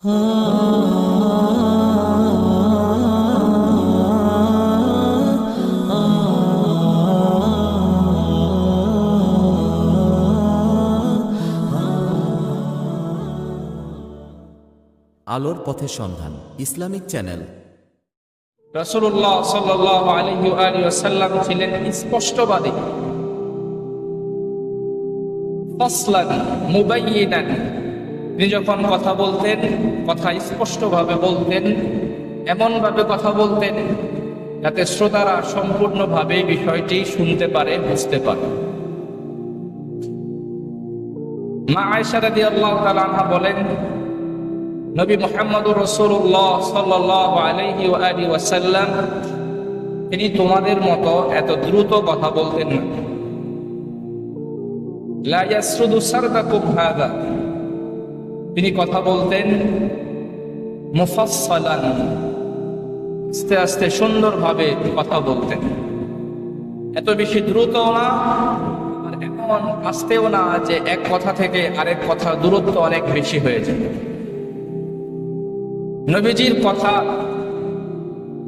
আলোর পথে সন্ধান ইসলামিক চ্যানেল। রসুল্লাহ সাল্লাহ আলহি আলী আসাল্লাম ছিলেন স্পষ্টবাদী। ফসলান মুবাইয়িনান তিনি যখন কথা বলতেন, কথা স্পষ্টভাবে বলতেন, এমনভাবে কথা বলতেন যাতে শ্রোতারা সম্পূর্ণভাবে বিষয়টি শুনতে পারে, বুঝতে পারে। মা আয়সা রাদি আল্লাহ তালা বলেন, নবী মোহাম্মদুর রসুল্লাহ আলী ওয়াসাল্লাম, তিনি তোমাদের মতো এত দ্রুত কথা বলতেন না। লা ইয়াসরুদু সারদাকুম হাদা। তিনি কথা বলতেন মুফাসসালান। আস্তে আস্তে সুন্দরভাবে কথা বলতেন। এত বেশি দ্রুত না, আর এমন আস্তেও না যে এক কথা থেকে আরেক কথার দূরত্ব অনেক বেশি হয়ে যায়। নবীজির কথা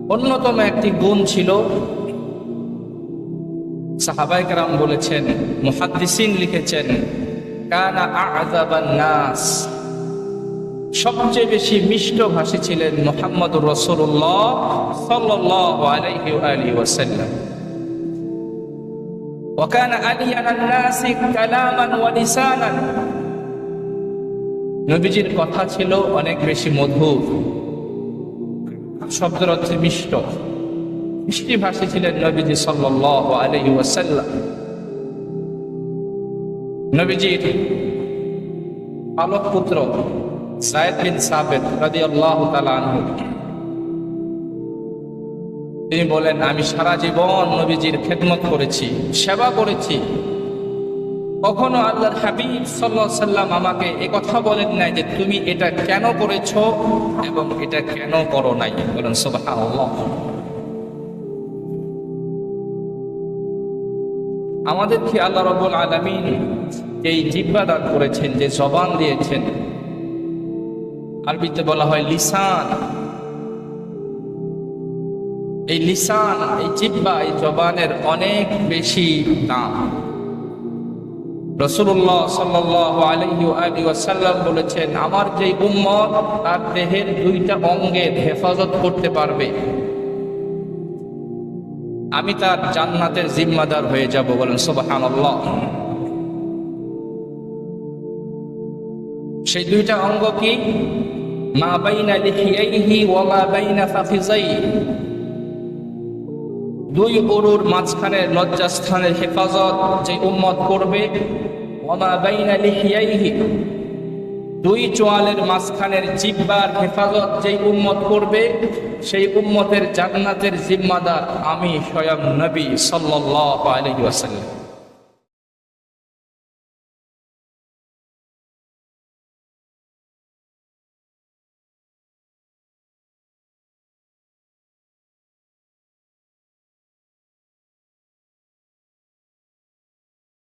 অন্যতম একটি গুণ ছিল। সাহাবাই কারাম বলেছেন, মুহাদ্দিসিন লিখেছেন, কানা আযাবান নাস। সবচেয়ে বেশি মিষ্ট ভাষী ছিলেন মোহাম্মদুর রসুল্লাহ সাল্লাল্লাহু আলাইহি ওয়া আলিহি ওয়াসাল্লাম وكان ألين الناس كلاما ولسانا নবীজির কথা ছিল অনেক বেশি মধুর শব্দের অর্থে মিষ্ট মিষ্টি ভাষী ছিলেন নবীজি সাল্লাল্লাহু আলাইহি ওয়াসাল্লাম নবীজির পালক পুত্র বিন তিনি বলেন, আমি সারা জীবন নবীজির খেদমত করেছি, সেবা করেছি। কখনো আল্লাহর হাবিব সাল্লাহ সাল্লাম আমাকে এ কথা বলেন নাই যে তুমি এটা কেন করেছ এবং এটা কেন করো নাই? বলেন, সুবহানাল্লাহ। আমাদেরকে আল্লাহ রবুল আলমিন এই জিব্বা দান করেছেন, যে জবান দিয়েছেন? আরবিতে বলা হয় লিসান। এই লিসান, এই জিব্বা, এই জবানের অনেক বেশি দাম। বলেছেন, আমার যে তার দেহের দুইটা অঙ্গের হেফাজত করতে পারবে। আমি তার জান্নাতের জিম্মাদার হয়ে যাব। বলেন সুবাহান সেই দুইটা অঙ্গ কি? মা বাইনা লিখিয়াইহি ওয়া মা বাইনা ফাফিজাই। দুই গরুর মাঝখানে লজ্জাস্থানের হেফাজত যে উম্মত করবে ওমা বাইনা লিহিয়াইহি। দুই চোয়ালের মাঝখানের জিব্বার হেফাজত যেই উম্মত করবে, সেই উম্মতের জান্নাতের জিম্মাদার আমি স্বয়ং নবী সাল্লাল্লাহু আলাইহি ওয়াসাল্লাম।